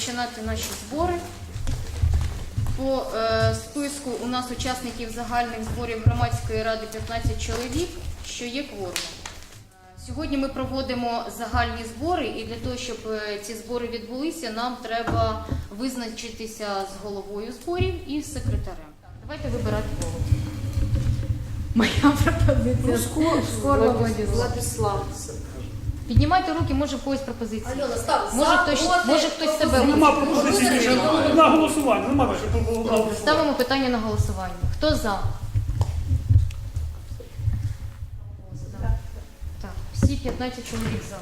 починати наші збори. По е, списку у нас учасників загальних зборів громадської ради 15 чоловік, що є кворумом. Сьогодні ми проводимо загальні збори, і для того, щоб е, ці збори відбулися, нам треба визначитися з головою зборів і з секретарем. Давайте вибирати голову. Моя пропозиція. Скоро Владислав. Піднімайте руки, може в когось пропозиції. Альона, став. Може хтось, проти, може хтось себе Нема пропозиції на голосування. Нема більше голосування. Ставимо питання на голосування. Хто за? Так, всі 15 чоловік за.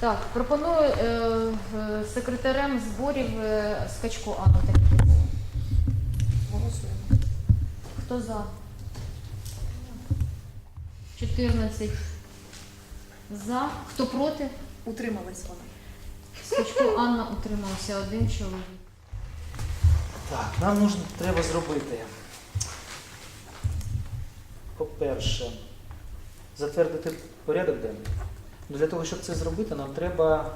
Так, пропоную е, е, секретарем зборів е, Скачко Анну Такіпіцу. Хто за? 14 за. Хто проти? Утрималась вона. Скачко Анна утримався. Один чоловік. Так, нам нужно, треба зробити. По-перше, затвердити порядок денний. Ну, Для того, щоб це зробити, нам треба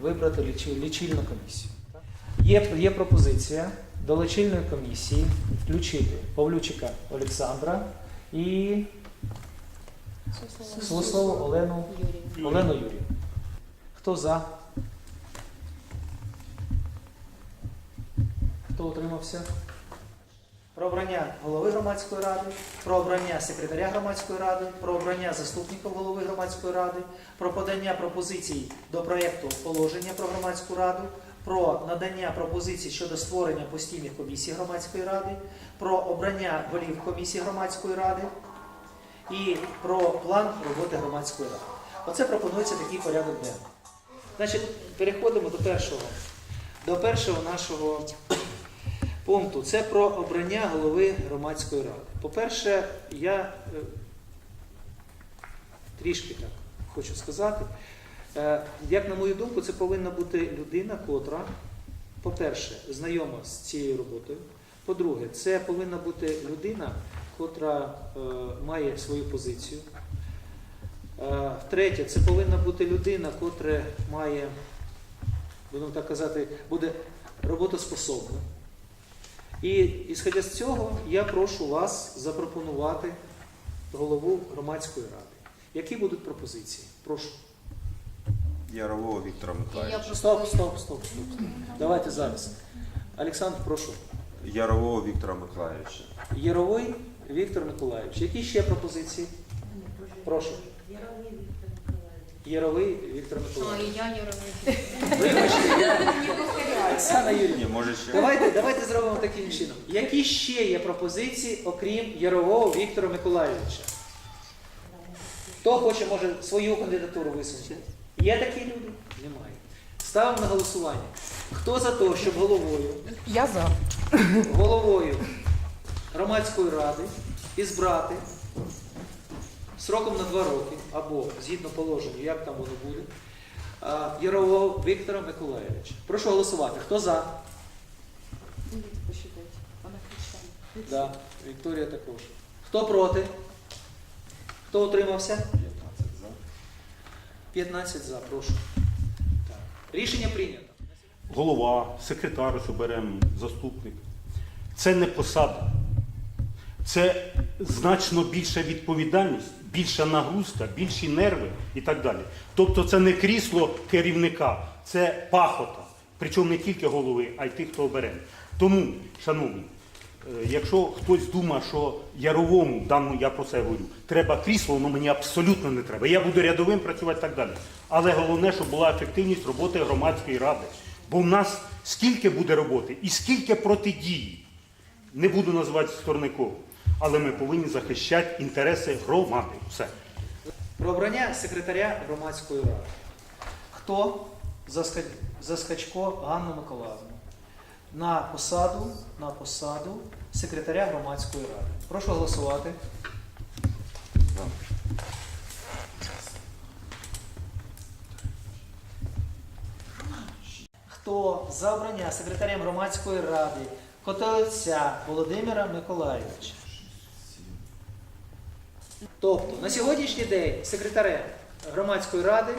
вибрати лічи- лічильну комісію. так? Є, є пропозиція до лічильної комісії включити Павлючика Олександра і Слослову Олену, Олену Юрію. Хто за? Хто утримався? Про обрання голови громадської ради, про обрання секретаря громадської ради, про обрання заступників голови громадської ради, про подання пропозицій до проєкту положення про громадську раду, про надання пропозицій щодо створення постійних комісій громадської ради, про обрання голів комісії громадської ради і про план роботи громадської ради. Оце пропонується такий порядок денний. Значить, переходимо до першого, до першого нашого пункту. Це про обрання голови громадської ради. По-перше, я е, трішки так хочу сказати. Е, Як на мою думку, це повинна бути людина, котра, по-перше, знайома з цією роботою. По-друге, це повинна бути людина, котра е, має свою позицію. Е, Третє, це повинна бути людина, котра має, будемо так казати, буде роботоспособна. І ісходя з цього, я прошу вас запропонувати голову громадської ради. Які будуть пропозиції? Прошу. Ярового Віктора. Стоп, стоп, стоп, стоп, стоп. Давайте зараз. Олександр, прошу. Ярового Віктора Миколаївича. Яровий Віктор Миколаївич. Які ще пропозиції? Прошу. Яровий Віктор А, Миколаївич. і я Яровий. Вибачте, я... Оксана Юрійовна. Ні, може ще. Давайте, давайте зробимо таким чином. Які ще є пропозиції, окрім Ярового Віктора Миколаївича? Хто хоче, може, свою кандидатуру висунути? Є такі люди? Немає. Ставимо на голосування. Хто за те, щоб головою, Я за. головою громадської ради ізбрати сроком на два роки, або згідно положенню, як там воно буде, а, Ярового Віктора Миколаївича. Прошу голосувати. Хто за? Да, Вікторія також. Хто проти? Хто утримався? 15 за. 15 за, прошу. Так. Рішення прийнято. Голова, секретар, ось оберемо, заступник. Це не посада. Це значно більша відповідальність, більша нагрузка, більші нерви і так далі. Тобто це не крісло керівника, це пахота. Причому не тільки голови, а й тих, хто обере. Тому, шановні, е, якщо хтось думає, що яровому, даному я про це говорю, треба крісло, воно мені абсолютно не треба. Я буду рядовим працювати і так далі. Але головне, щоб була ефективність роботи громадської ради. Бо в нас скільки буде роботи і скільки протидії. Не буду називати сторони але ми повинні захищати інтереси громади. Все. Про обрання секретаря громадської ради. Хто за, Ска- Ганну Миколаївну на посаду, на посаду секретаря громадської ради? Прошу голосувати. Хто за обрання секретарем громадської ради Котелевця Володимира Миколайовича? Тобто на сьогоднішній день секретарем громадської ради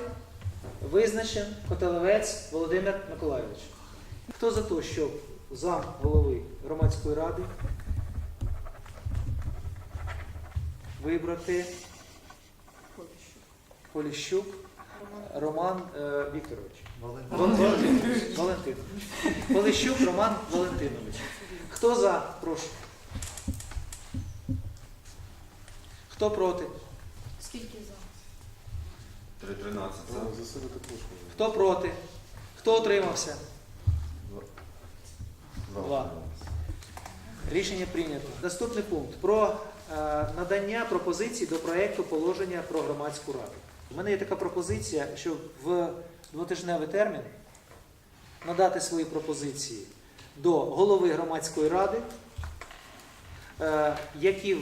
Визначен Котелевець Володимир Миколайович. Хто за те, щоб зам голови громадської ради вибрати Поліщук Роман е, Вікторович? Валентинович. Валентинович. Поліщук Роман Валентинович. Хто за? Прошу. Хто проти? Скільки за? 3.13 за. Хто проти? Хто утримався? Два. Рішення прийнято. Наступний пункт про е, надання пропозицій до проєкту положення про громадську раду. У мене є така пропозиція, що в двотижневий термін надати свої пропозиції до голови громадської ради, е, які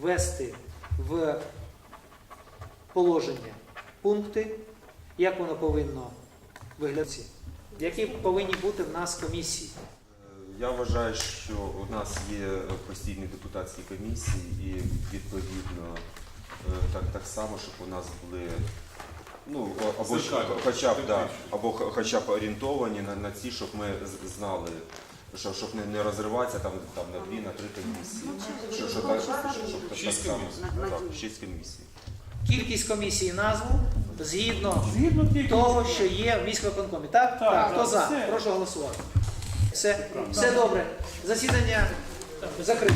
ввести в положення пункти, як воно повинно виглядати, які повинні бути в нас комісії. Е, Я вважаю, що у нас є постійні депутатські комісії і відповідно так, так само, щоб у нас були ну, або ж хоча б, да, або х- хоча б орієнтовані на, на ці, щоб ми з- знали, що, щоб не, не розриватися там, там на дві, на три комісії. Що, що, так, щоб, щоб так Шість само. Так, шість комісій. Кількість комісій назву згідно Згідно тільки того, що є в міськвиконкомі. Так? Так, Хто так, за? все. Прошу голосувати. Все, все добре. Засідання закрите.